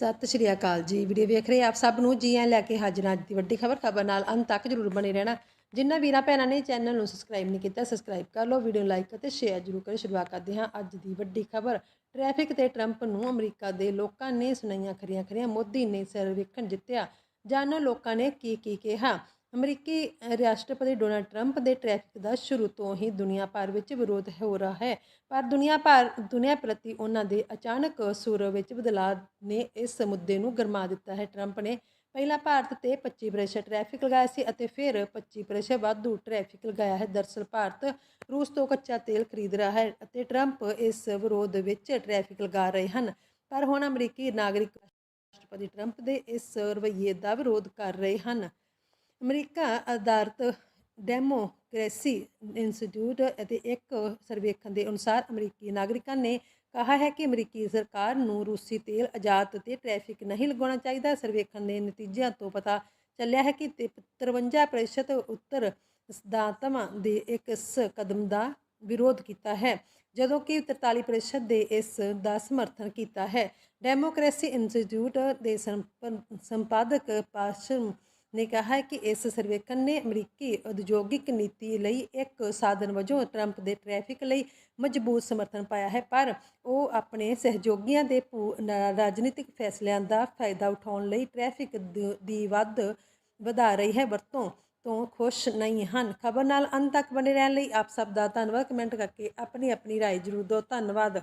ਸਤਿ ਸ਼੍ਰੀ ਅਕਾਲ ਜੀ। ਵੀਡੀਓ ਵੇਖ ਰਹੇ ਆਪ ਸਭ ਨੂੰ? ਜੀ ਆਇਆਂ ਲੈ ਕੇ ਹਾਜ਼ਰ ਅੱਜ ਦੀ ਵੱਡੀ ਖਬਰ। ਖਬਰ ਨਾਲ ਅੰਤ ਤੱਕ ਜਰੂਰ ਬਣੇ ਰਹਿਣਾ। ਜਿਨ੍ਹਾਂ ਵੀਰਾਂ ਭੈਣਾਂ ਨੇ ਚੈਨਲ ਨੂੰ ਸਬਸਕ੍ਰਾਈਬ ਨਹੀਂ ਕੀਤਾ ਸਬਸਕ੍ਰਾਈਬ ਕਰ ਲਓ, ਵੀਡੀਓ ਨੂੰ ਲਾਈਕ ਅਤੇ ਸ਼ੇਅਰ ਜਰੂਰ ਕਰੋ ਸ਼ੁਰੂਆਤ ਕਰਦੇ ਹਾਂ ਅੱਜ ਦੀ ਵੱਡੀ ਖਬਰ। ਟ੍ਰੈਫਿਕ ਤੇ ਟਰੰਪ ਨੂੰ ਅਮਰੀਕਾ ਦੇ ਲੋਕਾਂ ਨੇ ਸੁਣਾਈਆਂ ਖਰੀਆਂ ਖਰੀਆਂ। ਮੋਦੀ ਨੇ ਸਰਵੇਖਣ ਜਿੱਤਿਆ। ਜਾਣੋ ਲੋਕਾਂ ਨੇ ਕੀ ਕੀ ਕਿਹਾ। ਅਮਰੀਕੀ ਰਾਸ਼ਟਰਪਤੀ ਡੋਨਾਲਡ ਟਰੰਪ ਦੇ ਟ੍ਰੈਫਿਕ ਦਾ ਸ਼ੁਰੂ ਤੋਂ ਹੀ ਦੁਨੀਆ ਭਰ ਵਿੱਚ ਵਿਰੋਧ ਹੋ ਰਿਹਾ ਹੈ। ਪਰ ਦੁਨੀਆ ਭਰ, ਦੁਨੀਆ ਪ੍ਰਤੀ ਉਹਨਾਂ ਦੇ ਅਚਾਨਕ ਸੁਰ ਵਿੱਚ ਬਦਲਾਅ ਨੇ ਇਸ ਮੁੱਦੇ ਨੂੰ ਗਰਮਾ ਦਿੱਤਾ ਹੈ। ਟਰੰਪ ਨੇ ਪਹਿਲਾਂ ਭਾਰਤ ਤੇ 25% ਟ੍ਰੈਫਿਕ ਲਗਾਇਆ ਸੀ ਅਤੇ ਫਿਰ 25% ਵਾਧੂ ਟ੍ਰੈਫਿਕ ਲਗਾਇਆ ਹੈ। ਦਰਅਸਲ ਭਾਰਤ ਰੂਸ ਤੋਂ ਕੱਚਾ ਤੇਲ ਖਰੀਦ ਰਿਹਾ ਹੈ ਅਤੇ ਟਰੰਪ ਇਸ ਵਿਰੋਧ ਵਿੱਚ ਟ੍ਰੈਫਿਕ ਲਗਾ ਰਹੇ ਹਨ। ਪਰ ਹੁਣ ਅਮਰੀਕੀ ਨਾਗਰਿਕ ਰਾਸ਼ਟਰਪਤੀ ਟਰੰਪ ਦੇ ਇਸ ਰਵੱਈਏ ਦਾ ਵਿਰੋਧ ਕਰ ਰਹੇ ਹਨ। ਅਮਰੀਕਾ ਆਧਾਰਿਤ ਡੈਮੋਕ੍ਰੇਸੀ ਇੰਸਟੀਚਿਊਟ ਅਤੇ ਇੱਕ ਸਰਵੇਖਣ ਦੇ ਅਨੁਸਾਰ ਅਮਰੀਕੀ ਨਾਗਰਿਕਾਂ ਨੇ ਕਿਹਾ ਹੈ ਕਿ ਅਮਰੀਕੀ ਸਰਕਾਰ ਨੂੰ ਰੂਸੀ ਤੇਲ ਆਜ਼ਾਦ ਤੇ ਟ੍ਰੈਫਿਕ ਨਹੀਂ ਲਗਾਉਣਾ ਚਾਹੀਦਾ। ਸਰਵੇਖਣ ਦੇ ਨਤੀਜਿਆਂ ਤੋਂ ਪਤਾ ਚੱਲਿਆ ਹੈ ਕਿ ਤੇ 53% ਉੱਤਰ ਸਿਧਾਂਤਾਂ ਦੇ ਇੱਕ ਇਸ ਕਦਮ ਦਾ ਵਿਰੋਧ ਕੀਤਾ ਹੈ, ਜਦੋਂ ਕਿ 43% ਦੇ ਇਸ ਦਾ ਸਮਰਥਨ ਕੀਤਾ ਹੈ। ਡੈਮੋਕ੍ਰੇਸੀ ਇੰਸਟੀਚਿਊਟ ਦੇ ਸੰਪ- ਸੰਪਾਦਕ ਪਾਸ਼ਮ ਨੇ ਕਿਹਾ ਹੈ ਕਿ ਇਸ ਸਰਵੇਖਣ ਨੇ ਅਮਰੀਕੀ ਉਦਯੋਗਿਕ ਨੀਤੀ ਲਈ ਇੱਕ ਸਾਧਨ ਵਜੋਂ ਟਰੰਪ ਦੇ ਟ੍ਰੈਫਿਕ ਲਈ ਮਜ਼ਬੂਤ ਸਮਰਥਨ ਪਾਇਆ ਹੈ ਪਰ ਉਹ ਆਪਣੇ ਸਹਿਯੋਗੀਆਂ ਦੇ ਭੂ- ਨਾ- ਰਾਜਨੀਤਿਕ ਫੈਸਲਿਆਂ ਦਾ ਫਾਇਦਾ ਉਠਾਉਣ ਲਈ ਟ੍ਰੈਫਿਕ ਦ- ਦੀ ਵੱਧ ਵਧਾ ਰਹੀ ਹੈ ਵਰਤੋਂ ਤੋਂ ਖੁਸ਼ ਨਹੀਂ ਹਨ ਖਬਰ ਨਾਲ ਅੰਤ ਤੱਕ ਬਣੇ ਰਹਿਣ ਲਈ ਆਪ ਸਭ ਦਾ ਧੰਨਵਾਦ ਕਮੈਂਟ ਕਰਕੇ ਆਪਣੀ ਆਪਣੀ رائے ਜ਼ਰੂਰ ਦਿਓ ਧੰਨਵਾਦ